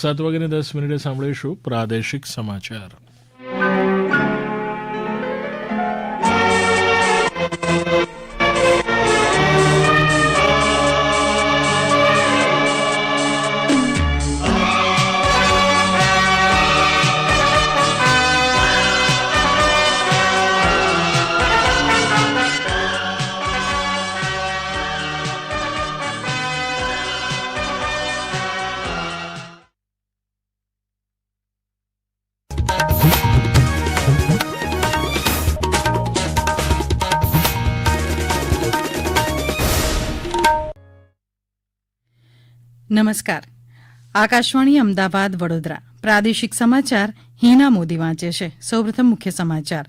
સાત વાગ્યાને દસ મિનિટે સાંભળીશું પ્રાદેશિક સમાચાર. નમસ્કાર. આકાશવાણી અમદાવાદ વડોદરા. પ્રાદેશિક સમાચાર હિના મોદી વાંચે છે. સૌપ્રથમ મુખ્ય સમાચાર.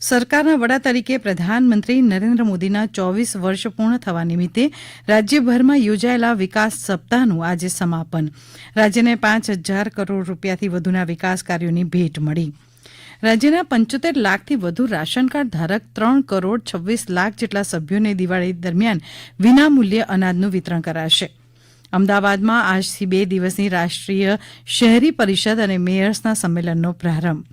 સરકારના વડા તરીકે પ્રધાનમંત્રી નરેન્દ્ર મોદીના ચોવીસ વર્ષ પૂર્ણ થવા નિમિત્તે રાજ્યભરમાં યોજાયેલા વિકાસ સપ્તાહનું આજે સમાપન. રાજ્યને પાંચ હજાર કરોડ રૂપિયાથી વધુના વિકાસ કાર્યોની ભેટ મળી. રાજ્યના પંચોતેર લાખથી વધુ રાશન કાર્ડ ધારક ત્રણ કરોડ છવ્વીસ લાખ જેટલા સભ્યોને દિવાળી દરમિયાન વિનામૂલ્યે અનાજનું વિતરણ કરાશે. અમદાવાદમાં આજથી બે દિવસની રાષ્ટ્રીય શહેરી પરિષદ અને મેયર્સના સંમેલનનો પ્રારંભ.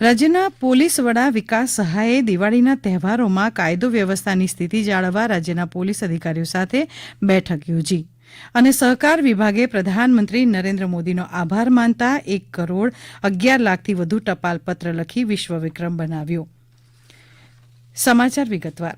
રાજ્યના પોલીસ વડા વિકાસ સહાયે દિવાળીના તહેવારોમાં કાયદો વ્યવસ્થાની સ્થિતિ જાળવવા રાજ્યના પોલીસ અધિકારીઓ સાથે બેઠક યોજી અને સહકાર વિભાગે પ્રધાનમંત્રી નરેન્દ્ર મોદીનો આભાર માનતા એક કરોડ અગિયાર લાખથી વધુ ટપાલ પત્ર લખી વિશ્વ વિક્રમ બનાવ્યો. સમાચાર વિગતવાર.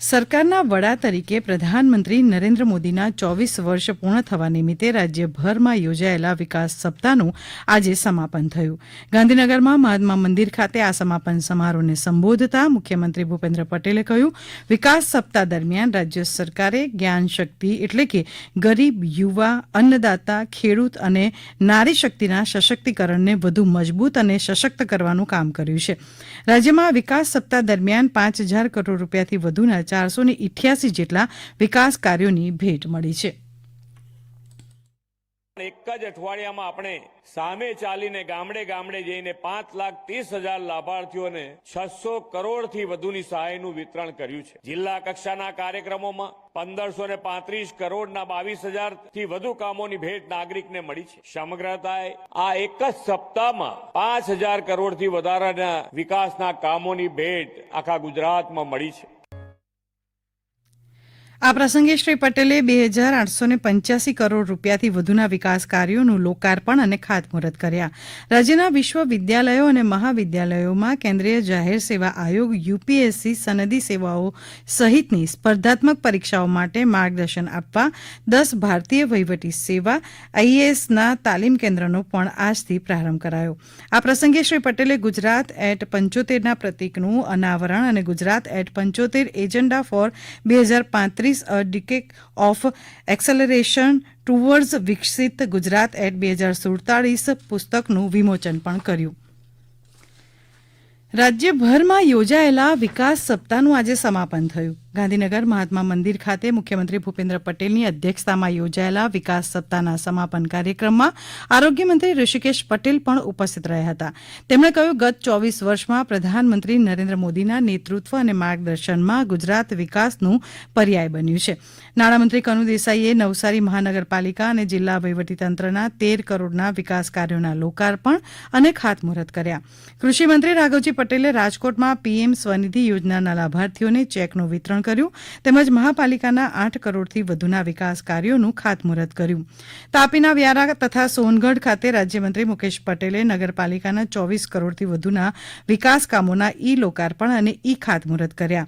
સરકારના વડા તરીકે પ્રધાનમંત્રી નરેન્દ્ર મોદીના ચોવીસ વર્ષ પૂર્ણ થવા નિમિત્તે રાજ્યભરમાં યોજાયેલા વિકાસ સપ્તાહનું આજે સમાપન થયું. ગાંધીનગરમાં મહાત્મા મંદિર ખાતે આ સમાપન સમારોહને સંબોધતા મુખ્યમંત્રી ભૂપેન્દ્ર પટેલે કહ્યું, વિકાસ સપ્તાહ દરમિયાન રાજ્ય સરકારે જ્ઞાન શક્તિ એટલે કે ગરીબ, યુવા, અન્નદાતા, ખેડૂત અને નારી શક્તિના સશક્તિકરણને વધુ મજબૂત અને સશક્ત કરવાનું કામ કર્યું છે. રાજ્યમાં વિકાસ સપ્તાહ દરમિયાન પાંચ હજાર કરોડ રૂપિયાથી વધુના ચારસો ને જેટલા વિકાસ કાર્યોની ભેટ મળી છે. એક જ અઠવાડિયામાં આપણે સામે ચાલીને ગામડે ગામડે જઈને પાંચ લાખ ત્રીસ હજાર લાભાર્થીઓને છસો કરોડથી વધુની સહાયનું વિતરણ કર્યું છે. જિલ્લા કક્ષાના કાર્યક્રમોમાં પંદરસો ને પાંત્રીસ કરોડના બાવીસ હજારથી વધુ કામોની ભેટ નાગરિકને મળી છે. સમગ્રતાએ આ એક જ સપ્તાહમાં પાંચ હજાર કરોડથી વધારાના વિકાસના કામોની ભેટ આખા ગુજરાતમાં મળી છે. આ પ્રસંગે શ્રી પટેલે બે હજાર આઠસો ને પંચ્યાસી કરોડ રૂપિયાથી વધુના વિકાસ કાર્યોનું લોકાર્પણ અને ખાતમુહૂર્ત કર્યા. રાજ્યના વિશ્વવિદ્યાલયો અને મહાવિદ્યાલયોમાં કેન્દ્રીય જાહેર સેવા આયોગ યુપીએસસી સનદી સેવાઓ સહિતની સ્પર્ધાત્મક પરીક્ષાઓ માટે માર્ગદર્શન આપવા દસ ભારતીય વહીવટી સેવા આઈએએસના તાલીમ કેન્દ્રનો પણ આજથી પ્રારંભ કરાયો. આ પ્રસંગે શ્રી પટેલે ગુજરાત એટ પંચોતેરના પ્રતિકનું અનાવરણ અને ગુજરાત એટ પંચોતેર એજન્ડા ફોર બે હજાર પાંત્રીસ a decade of acceleration towards વિકસિત ગુજરાત એટ બે હજાર સુડતાલીસ પુસ્તકનું વિમોચન પણ કર્યું. રાજ્યભરમાં યોજાયેલા વિકાસ સપ્તાહનું આજે સમાપન થયું. ગાંધીનગર મહાત્મા મંદિર ખાતે મુખ્યમંત્રી ભૂપેન્દ્ર પટેલની અધ્યક્ષતામાં યોજાયેલા વિકાસ સપ્તાહના સમાપન કાર્યક્રમમાં આરોગ્યમંત્રી ઋષિકેશ પટેલ પણ ઉપસ્થિત રહ્યા હતા. તેમણે કહ્યું, ગત ચોવીસ વર્ષમાં પ્રધાનમંત્રી નરેન્દ્ર મોદીના નેતૃત્વ અને માર્ગદર્શનમાં ગુજરાત વિકાસનું પર્યાય બન્યું છે. નાણામંત્રી કનુ દેસાઈએ નવસારી મહાનગરપાલિકા અને જિલ્લા વહીવટીતંત્રના તેર કરોડના વિકાસ કાર્યોના લોકાર્પણ અને ખાતમુહૂર્ત કર્યા. કૃષિમંત્રી રાઘવજી પટેલે રાજકોટમાં પીએમ સ્વનિધિ યોજનાના લાભાર્થીઓને ચેકનું વિતરણ કર્યું તેમજ મહાપાલિકાના આઠ કરોડથી વધુના વિકાસ કાર્યોનું ખાતમુહૂર્ત કર્યું. તાપીના વ્યારા તથા સોનગઢ ખાતે રાજ્યમંત્રી મુકેશ પટેલે નગરપાલિકાના ચોવીસ કરોડથી વધુના વિકાસ કામોના ઈ લોકાર્પણ અને ઈ ખાતમુહૂર્ત કર્યા.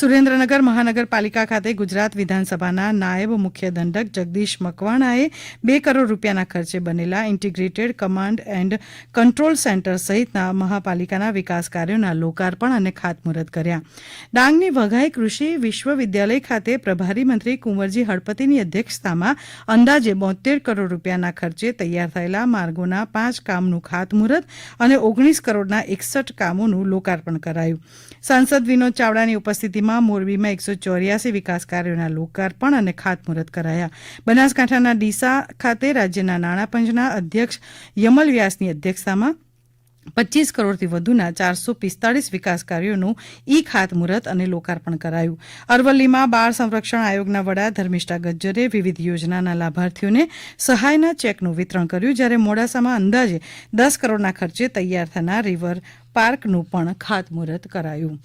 સુરેન્દ્રનગર મહાનગરપાલિકા ખાતે ગુજરાત વિધાનસભાના નાયબ મુખ્ય દંડક જગદીશ મકવાણાએ બે કરોડ રૂપિયાના ખર્ચે બનેલા integrated command and control centre સહિતના મહાપાલિકાના વિકાસ કાર્યોના લોકાર્પણ અને ખાતમુહૂર્ત કર્યા. ડાંગની વઘાઈ કૃષિ વિશ્વવિદ્યાલય ખાતે પ્રભારી મંત્રી કુંવરજી હળપતિની અધ્યક્ષતામાં અંદાજે બોતેર કરોડ રૂપિયાના ખર્ચે તૈયાર થયેલા માર્ગોના પાંચ કામનું ખાતમુહૂર્ત અને ઓગણીસ કરોડના એકસઠ કામોનું લોકાર્પણ કરાયું. સાંસદ વિનોદ ચાવડાની ઉપસ્થિતિમાં મોરબીમાં એકસો ચોર્યાસી વિકાસ કાર્યોના લોકાર્પણ અને ખાતમુહૂર્ત કરાયા. બનાસકાંઠાના ડીસા ખાતે રાજ્યના નાણાપંચના અધ્યક્ષ યમલ વ્યાસની અધ્યક્ષતામાં પચીસ કરોડથી વધુના ચારસો પિસ્તાળીસ વિકાસ કાર્યોનું ઈ ખાતમુહૂર્ત અને લોકાર્પણ કરાયું. અરવલ્લીમાં બાળ સંરક્ષણ આયોગના વડા ધર્મિષ્ઠા ગજ્જરે વિવિધ યોજનાના લાભાર્થીઓને સહાયના ચેકનું વિતરણ કર્યું, જ્યારે મોડાસામાં અંદાજે દસ કરોડના ખર્ચે તૈયાર થનાર રિવર પાર્કનું પણ ખાતમુહૂર્ત કરાયું.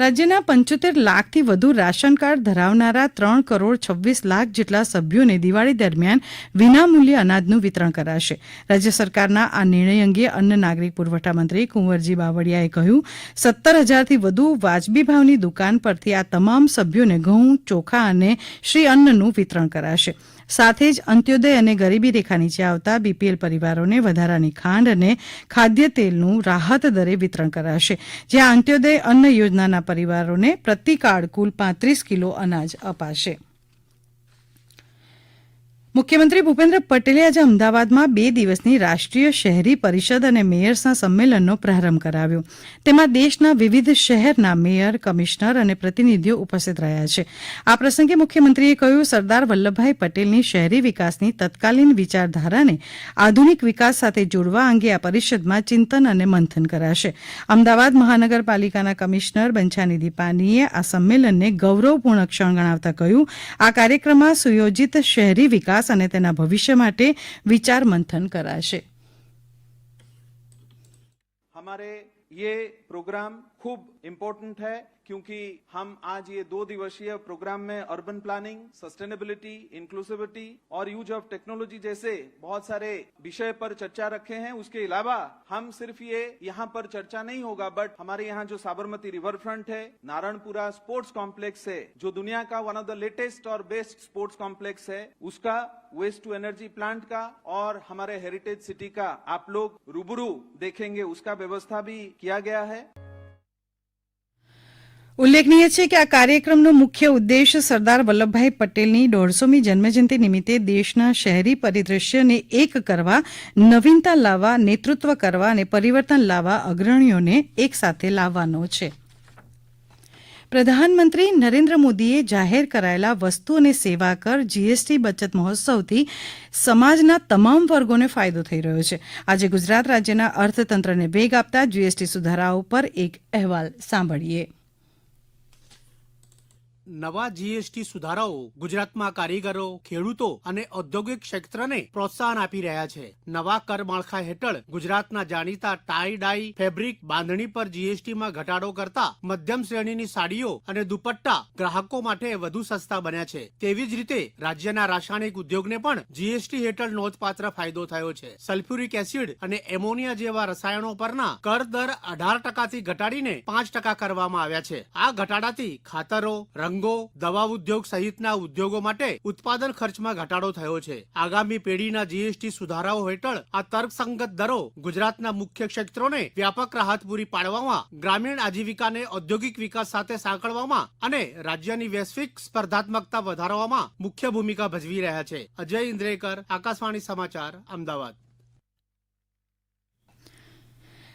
રાજ્યના પંચોતેર લાખથી વધુ રાશન કાર્ડ ધરાવનારા ત્રણ કરોડ છવ્વીસ લાખ જેટલા સભ્યોને દિવાળી દરમિયાન વિનામૂલ્યે અનાજનું વિતરણ કરાશે. રાજ્ય સરકારના આ નિર્ણય અંગે અન્ન નાગરિક પુરવઠા મંત્રી કુંવરજી બાવળિયાએ કહ્યું, સત્તર હજારથી વધુ વાજબી ભાવની દુકાન પરથી આ તમામ સભ્યોને ઘઉં, ચોખા અને શ્રી અન્નનું વિતરણ કરાશે. સાથે જ અંત્યોદય અને ગરીબી રેખા નીચે આવતા બીપીએલ પરિવારોને વધારાની ખાંડ અને ખાદ્ય તેલનું રાહત દરે વિતરણ કરાશે. જ્યાં અંત્યોદય અન્ન યોજનાના પરિવારોને પ્રતિ કાર્ડ કુલ પાંત્રીસ કિલો અનાજ અપાશે. મુખ્યમંત્રી ભૂપેન્દ્ર પટેલે આજે અમદાવાદમાં બે દિવસની રાષ્ટ્રીય શહેરી પરિષદ અને મેયર્સના સંમેલનનો પ્રારંભ કરાવ્યો. તેમાં દેશના વિવિધ શહેરના મેયર, કમિશનર અને પ્રતિનિધિઓ ઉપસ્થિત રહ્યા છે. આ પ્રસંગે મુખ્યમંત્રીએ કહ્યું, સરદાર વલ્લભભાઈ પટેલની શહેરી વિકાસની તત્કાલીન વિચારધારાને આધુનિક વિકાસ સાથે જોડવા અંગે આ પરિષદમાં ચિંતન અને મંથન કરાશે. અમદાવાદ મહાનગરપાલિકાના કમિશનર બંછાનિધિ પાનીએ આ સંમેલનને ગૌરવપૂર્ણ ક્ષણ ગણાવતા કહ્યું, આ કાર્યક્રમમાં સુયોજિત શહેરી વિકાસ વિકાસ અને તેના ભવિષ્ય માટે વિચાર મંથન કરાશે. હમારે યે પ્રોગ્રામ खूब इम्पोर्टेंट है क्योंकि हम आज ये दो दिवसीय प्रोग्राम में अर्बन प्लानिंग सस्टेनेबिलिटी इंक्लूसिविटी और यूज़ ऑफ़ टेक्नोलॉजी जैसे बहुत सारे विषय पर चर्चा रखे हैं। उसके अलावा हम सिर्फ़ ये यहाँ पर चर्चा नहीं होगा बट हमारे यहाँ जो साबरमती रिवर फ्रंट है, नारायणपुरा स्पोर्ट्स कॉम्प्लेक्स है, जो दुनिया का वन ऑफ़ द लेटेस्ट और बेस्ट स्पोर्ट्स कॉम्प्लेक्स है, उसका वेस्ट टू एनर्जी प्लांट का और हमारे हेरिटेज सिटी का आप लोग रूबरू देखेंगे, उसका व्यवस्था भी किया गया है। ઉલ્લેખનીય છે કે આ કાર્યક્રમનો મુખ્ય ઉદ્દેશ સરદાર વલ્લભભાઈ પટેલની દોઢસોમી જન્મજયંતિ નિમિત્તે દેશના શહેરી પરિદ્રશ્યને એક કરવા, નવીનતા લાવવા, નેતૃત્વ કરવા અને પરિવર્તન લાવવા અગ્રણીઓને એકસાથે લાવવાનો છે. પ્રધાનમંત્રી નરેન્દ્ર મોદીએ જાહેર કરાયેલા વસ્તુ અને સેવા કર, જીએસટી બચત મહોત્સવથી સમાજના તમામ વર્ગોને ફાયદો થઈ રહ્યો છે. આજે ગુજરાત રાજ્યના અર્થતંત્રને વેગ આપતા જીએસટી સુધારાઓ પર એક અહેવાલ સાંભળીએ. નવા જીએસટી સુધારાઓ ગુજરાતમાં કારીગરો, ખેડૂતો અને ઔદ્યોગિક ક્ષેત્રને પ્રોત્સાહન આપી રહ્યા છે. નવા કર માળખા હેઠળ ગુજરાતના જાણીતા ટાઈ ડાઈ ફેબ્રિક બાંધણી પર જીએસટીમાં ઘટાડો કરતા મધ્યમ શ્રેણીની સાડીઓ અને દુપટ્ટા ગ્રાહકો માટે વધુ સસ્તા બન્યા છે. તેવી જ રીતે રાજ્યના રાસાયણિક ઉદ્યોગને પણ જીએસટી હેઠળ નોંધપાત્ર ફાયદો થયો છે. સલ્ફ્યુરિક એસિડ અને એમોનિયા જેવા રસાયણો પરના કર દર અઢાર ટકાથી ઘટાડીને પાંચ ટકા કરવામાં આવ્યા છે. આ ઘટાડાથી ખાતરો, રંગો દવા ઉદ્યોગ સહિતના ઉદ્યોગો માટે ઉત્પાદન ખર્ચમાં ઘટાડો થયો છે. આગામી પેઢીના જીએસટી સુધારાઓ હેઠળ આ તર્કસંગત દરો ગુજરાતના મુખ્ય ક્ષેત્રોને વ્યાપક રાહત પૂરી પાડવામાં, ગ્રામીણ આજીવિકાને ઔદ્યોગિક વિકાસ સાથે સાંકળવામાં અને રાજ્યની વૈશ્વિક સ્પર્ધાત્મકતા વધારવામાં મુખ્ય ભૂમિકા ભજવી રહ્યા છે. અજય ઇન્દ્રેકર, આકાશવાણી સમાચાર, અમદાવાદ.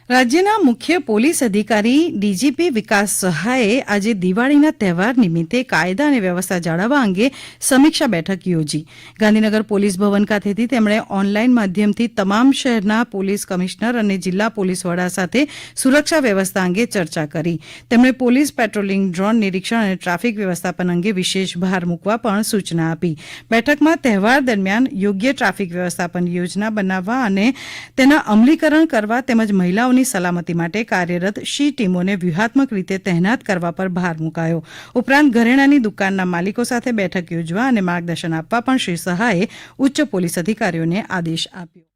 રાજ્યના મુખ્ય પોલીસ અધિકારી ડીજીપી વિકાસ સહાયે આજે દિવાળીના તહેવાર નિમિત્તે કાયદા અને વ્યવસ્થા જાળવવા અંગે સમીક્ષા બેઠક યોજી. ગાંધીનગર પોલીસ ભવન ખાતેથી તેમણે ઓનલાઈન માધ્યમથી તમામ શહેરના પોલીસ કમિશનર અને જિલ્લા પોલીસ વડા સાથે સુરક્ષા વ્યવસ્થા અંગે ચર્ચા કરી. તેમણે પોલીસ પેટ્રોલિંગ, ડ્રોન નિરીક્ષણ અને ટ્રાફિક વ્યવસ્થાપન અંગે વિશેષ ભાર મૂકવા પણ સૂચના આપી. બેઠકમાં તહેવાર દરમિયાન યોગ્ય ટ્રાફિક વ્યવસ્થાપન યોજના બનાવવા અને તેના અમલીકરણ કરવા તેમજ મહિલાઓની સલામતી માટે કાર્યરત શી ટીમોને વ્યૂહાત્મક રીતે તહેનાત કરવા પર ભાર મુકાયો. ઉપરાંત ઘરેણાની દુકાનના માલિકો સાથે બેઠક યોજવા અને માર્ગદર્શન આપવા પણ શ્રી સહાયે ઉચ્ચ પોલીસ અધિકારીઓને આદેશ આપ્યો.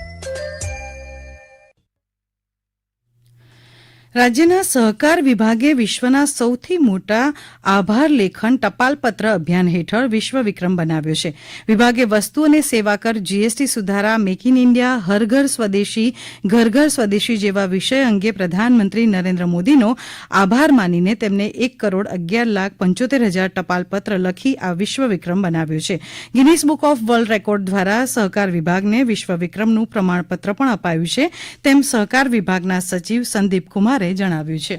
રાજ્યના સહકાર વિભાગે વિશ્વના સૌથી મોટા આભાર લેખન ટપાલપત્ર અભિયાન હેઠળ વિશ્વ વિક્રમ બનાવ્યો છે. વિભાગે વસ્તુ અને સેવા કર જીએસટી સુધારા મેક ઇન ઇન્ડિયા હર ઘર સ્વદેશી, ઘર ઘર સ્વદેશી જેવા વિષય અંગે પ્રધાનમંત્રી નરેન્દ્ર મોદીનો આભાર માનીને તેમને એક કરોડ અગિયાર લાખ પંચોતેર હજાર ટપાલપત્ર લખી આ વિશ્વ વિક્રમ બનાવ્યો છે. Guinness book of world record દ્વારા સહકાર વિભાગને વિશ્વ વિક્રમનું પ્રમાણપત્ર પણ અપાયું છે. તેમ સહકાર વિભાગના સચિવ સંદીપ કુમારે જણાવ્યું છે.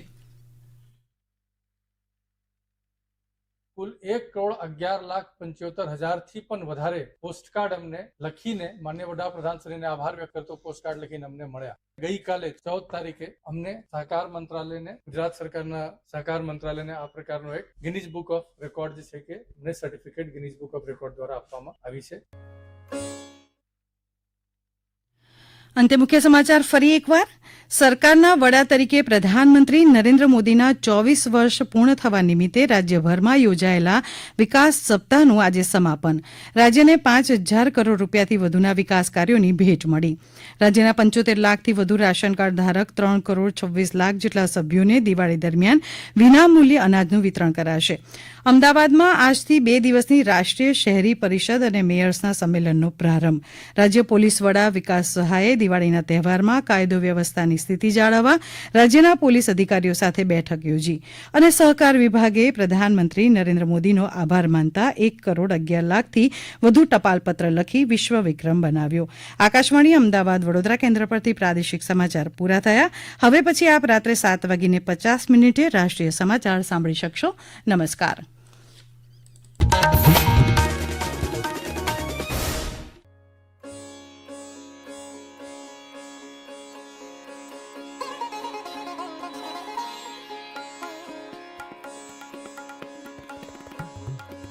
કુલ એક કરોડ અગિયાર લાખ પંચોતેર હજારથી પણ વધારે પોસ્ટકાર્ડ અમને લખીને માન્ય વડાપ્રધાન શ્રીને આભાર વ્યક્ત કરતો પોસ્ટકાર્ડ લખીને અમને મળ્યા. ગઈકાલે ચૌદ તારીખે અમને સહકાર મંત્રાલયને, ગુજરાત સરકારના સહકાર મંત્રાલયને આ પ્રકારનો એક ગિનીઝ બુક ઓફ રેકોર્ડ છે કે અમને certificate Guinness book of record દ્વારા આપવામાં આવી છે. અંતે મુખ્ય સમાચાર, ફરી એકવાર. સરકારના વડા તરીકે પ્રધાનમંત્રી નરેન્દ્ર મોદીના ચોવીસ વર્ષ પૂર્ણ થવા નિમિત્તે રાજ્યભરમાં યોજાયેલા વિકાસ સપ્તાહનું આજે સમાપન. રાજ્યને પાંચ હજાર કરોડ રૂપિયાથી વધુના વિકાસ કાર્યોની ભેટ મળી. રાજ્યના પંચોતેર લાખથી વધુ રાશન કાર્ડ ધારક, ત્રણ કરોડ છવ્વીસ લાખ જેટલા સભ્યોને દિવાળી દરમિયાન વિનામૂલ્યે અનાજનું વિતરણ કરાશે. અમદાવાદમાં આજથી બે દિવસની રાષ્ટ્રીય શહેરી પરિષદ અને મેયર્સના સંમેલનનો પ્રારંભ. રાજ્ય પોલીસ વડા વિકાસ સહાયે દિવાળીના તહેવારમાં કાયદો વ્યવસ્થાની સ્થિતિ જાળવવા રાજ્યના પોલીસ અધિકારીઓ સાથે બેઠક યોજી અને સહકાર વિભાગે પ્રધાનમંત્રી નરેન્દ્ર મોદીનો આભાર માનતા એક કરોડ અગિયાર લાખથી વધુ ટપાલપત્ર લખી વિશ્વ વિક્રમ બનાવ્યો. આકાશવાણી, અમદાવાદ, વડોદરા કેન્દ્ર પરથી પ્રાદેશિક સમાચાર પૂરા થયા. હવે પછી આપ રાત્રે સાત વાગીને પચાસ મિનિટે રાષ્ટ્રીય સમાચાર સાંભળી શકશો. નમસ્કાર.